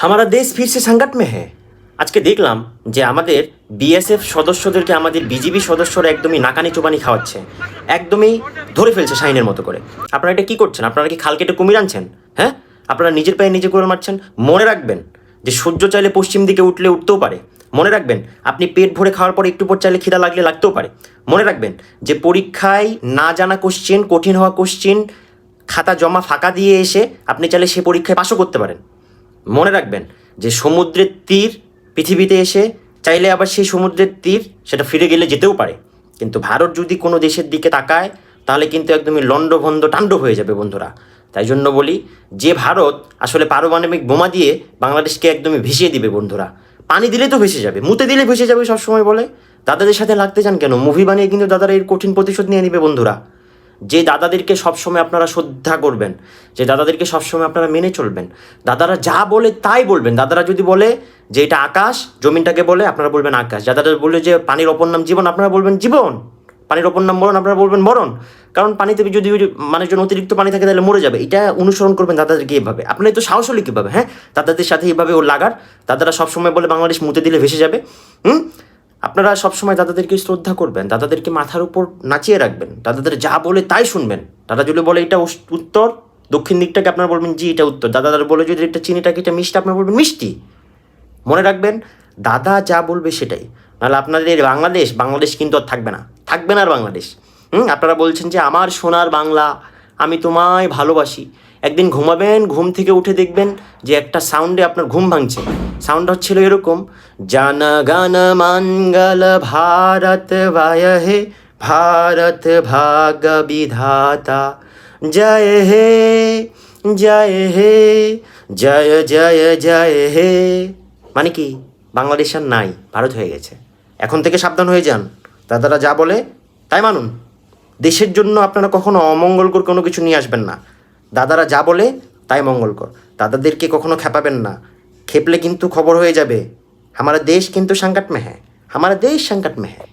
হামারা দেশ ফিরছে সংঘাট মে হ্যাঁ আজকে দেখলাম যে আমাদের বিএসএফ সদস্যদেরকে আমাদের বিজিবি সদস্যরা একদমই নাকানি চোবানি খাওয়াচ্ছে। একদমই ধরে ফেলছে সাইনের মতো করে। আপনারা এটা কী করছেন? আপনারা কি খাল কেটে কুমির আনছেন? হ্যাঁ? আপনারা নিজের পায়ে নিজে করে মারছেন? মনে রাখবেন যে সূর্য চাইলে পশ্চিম দিকে উঠলে উঠতেও পারে। মনে রাখবেন আপনি পেট ভরে খাওয়ার পর একটু পর চাইলে খিদা লাগলে লাগতেও পারে। মনে রাখবেন যে পরীক্ষায় না জানা কোশ্চেন কঠিন হওয়া কোশ্চেন খাতা জমা ফাঁকা দিয়ে এসে আপনি চাইলে সে পরীক্ষায় পাশও করতে পারেন। মনে রাখবেন যে সমুদ্রের তীর পৃথিবীতে এসে চাইলে আবার সেই সমুদ্রের তীর সেটা ফিরে গেলে যেতেও পারে। কিন্তু ভারত যদি কোনো দেশের দিকে তাকায়, তাহলে কিন্তু একদমই লণ্ডভণ্ড টাণ্ড হয়ে যাবে বন্ধুরা। তাই জন্য বলি, যে ভারত আসলে পারমাণবিক বোমা দিয়ে বাংলাদেশকে একদমই ভেসিয়ে দিবে বন্ধুরা। পানি দিলে তো ভেসে যাবে, মুতে দিলে ভেসে যাবে সবসময় বলে। দাদাদের সাথে লাগতে চান কেন? মুভি বানিয়ে কিন্তু দাদারা এর কঠিন প্রতিশোধ নিয়ে নিবে বন্ধুরা। যে দাদাদেরকে সবসময় আপনারা শ্রদ্ধা করবেন, যে দাদাদেরকে সবসময় আপনারা মেনে চলবেন, দাদারা যা বলে তাই বলবেন। দাদারা যদি বলে যে এটা আকাশ, জমিনটাকে বলে আপনারা বলবেন আকাশ। দাদারা বলে যে পানির অপর নাম জীবন, আপনারা বলবেন জীবন। পানির অপর নাম মরণ, আপনারা বলবেন মরণ। কারণ পানিতে যদি মানুষজন অতিরিক্ত পানি থাকে তাহলে মরে যাবে। এটা অনুসরণ করবেন দাদাদেরকে এভাবে। আপনি তো সাহস হলে কীভাবে হ্যাঁ? দাদাদের সাথে এভাবে ও লাগার। দাদারা সবসময় বলে বাংলাদেশ মুতে দিলে ভেসে যাবে। হুম? আপনারা সবসময় দাদাদেরকে শ্রদ্ধা করবেন, দাদাদেরকে মাথার উপর নাচিয়ে রাখবেন, দাদাদের যা বলে তাই শুনবেন। দাদা যদি বলে এটা উত্তর, দক্ষিণ দিকটাকে আপনারা বলবেন, জি, এটা উত্তর। দাদাদের বলে যদি এটা চিনিটাকে, এটা মিষ্টি, আপনারা বলবেন, মিষ্টি। মনে রাখবেন, দাদা যা বলবে সেটাই। নাহলে আপনাদের বাংলাদেশ বাংলাদেশ কিন্তু আর থাকবে না। থাকবে না আর বাংলাদেশ। হুম, আপনারা বলছেন যে আমার সোনার বাংলা, আমি তোমায় ভালোবাসি। একদিন ঘুমাবেন, ঘুম থেকে উঠে দেখবেন যে একটা সাউন্ডে আপনার ঘুম ভাঙছে। সাউন্ড হচ্ছিল এরকম, জন গণ মঙ্গল ভারত বায় হে ভারত ভাগ বিধাতা, জয় হে জয় হে, জয় জয় জয় হে। মানে কি? বাংলাদেশ আর নাই, ভারত হয়ে গেছে। এখন থেকে সাবধান হয়ে যান। দাদারা যা বলে, তাই মানুন। দেশের জন্য আপনারা কখনো অমঙ্গলকর কোনো কিছু নিয়ে আসবেন না। দাদারা যা বলে, তাই মঙ্গলকর। দাদাদেরকে কখনো খেপাবেন না। খেপলে কিন্তু খবর হয়ে যাবে। আমার দেশ কিন্তু সাংকাটমে হ্যাঁ। আমার দেশ সাংকাটমে হ্যাঁ।